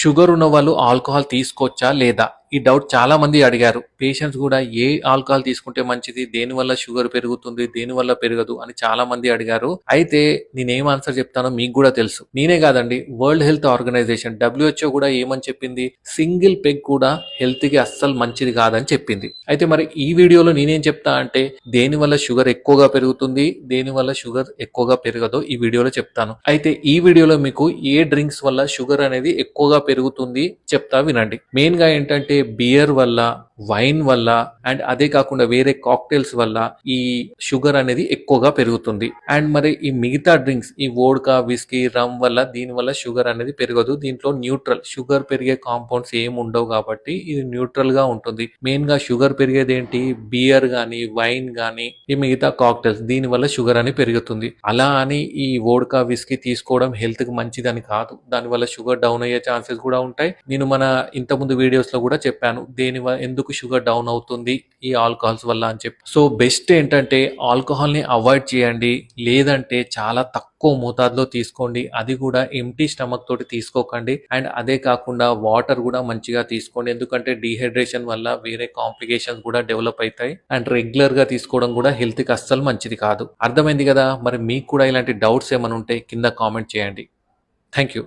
Sugar ఉన్న వాళ్ళు alcohol తీసుకోవచ్చా లేదా? ఈ డౌట్ చాలా మంది అడిగారు. పేషెంట్స్ కూడా ఏ ఆల్కహాల్ తీసుకుంటే మంచిది? దేని వల్ల షుగర్ పెరుగుతుంది? దేని వల్ల పెరగదు? అని చాలా మంది అడిగారు. అయితే నేనేం ఆన్సర్ చెప్తానో మీకు కూడా తెలుసు. నేనే కాదండి వరల్డ్ హెల్త్ ఆర్గనైజేషన్ డబ్ల్యూహెచ్ఓ కూడా ఏమని చెప్పింది? సింగిల్ పెగ్ కూడా హెల్త్కి అస్సలు మంచిది కాదని చెప్పింది. అయితే మరి ఈ వీడియోలో నేనేం చెప్తా అంటే దేని వల్ల షుగర్ ఎక్కువగా పెరుగుతుంది? దేని వల్ల షుగర్ ఎక్కువగా పెరగదో ఈ వీడియోలో చెప్తాను. అయితే ఈ వీడియోలో మీకు ఏ డ్రింక్స్ వల్ల షుగర్ అనేది ఎక్కువగా పెరుగుతుంది చెప్తా వినండి. మెయిన్గా ఏంటంటే బియర్ వల్ల వైన్ వల్ల అండ్ అదే కాకుండా వేరే కాక్టైల్స్ వల్ల ఈ షుగర్ అనేది ఎక్కువగా పెరుగుతుంది. అండ్ మరి ఈ మిగతా డ్రింక్స్ ఈ వోడ్కా విస్కీ రమ్ వల్ల దీని వల్ల షుగర్ అనేది పెరగదు. దీంట్లో న్యూట్రల్ షుగర్ పెరిగే కాంపౌండ్స్ ఏమి ఉండవు కాబట్టి ఇది న్యూట్రల్గా ఉంటుంది. మెయిన్గా షుగర్ పెరిగేది ఏంటి? బియర్ గానీ వైన్ గానీ ఈ మిగతా కాక్టైల్స్ దీని వల్ల షుగర్ అని పెరుగుతుంది. అలా అని ఈ వోడ్కా విస్కీ తీసుకోవడం హెల్త్కి మంచిదని కాదు. దానివల్ల షుగర్ డౌన్ అయ్యే ఛాన్సెస్ కూడా ఉంటాయి. నేను మన ఇంతకుముందు వీడియోస్లో కూడా చెప్పాను. దేని వల్ల ఎందుకు షుగర్ డౌన్ అవుతుంది ఈ ఆల్కహాల్స్ వల్ల అని చెప్పి. సో బెస్ట్ ఏంటంటే ఆల్కహాల్ని అవాయిడ్ చేయండి లేదంటే చాలా తక్కువ మోతాదులో తీసుకోండి అది కూడా ఎంటీ స్టమక్ తోటి తీసుకోకండి అండ్ అదే కాకుండా వాటర్ కూడా మంచిగా తీసుకోండి ఎందుకంటే డీహైడ్రేషన్ వల్ల వేరే కాంప్లికేషన్స్ కూడా డెవలప్ అవుతాయి అండ్ రెగ్యులర్గా తీసుకోవడం కూడా హెల్త్కి అస్సలు మంచిది కాదు. అర్థమైంది కదా? మరి మీకు కూడా ఇలాంటి డౌట్స్ ఏమైనా ఉంటే కింద కామెంట్ చేయండి. Thank you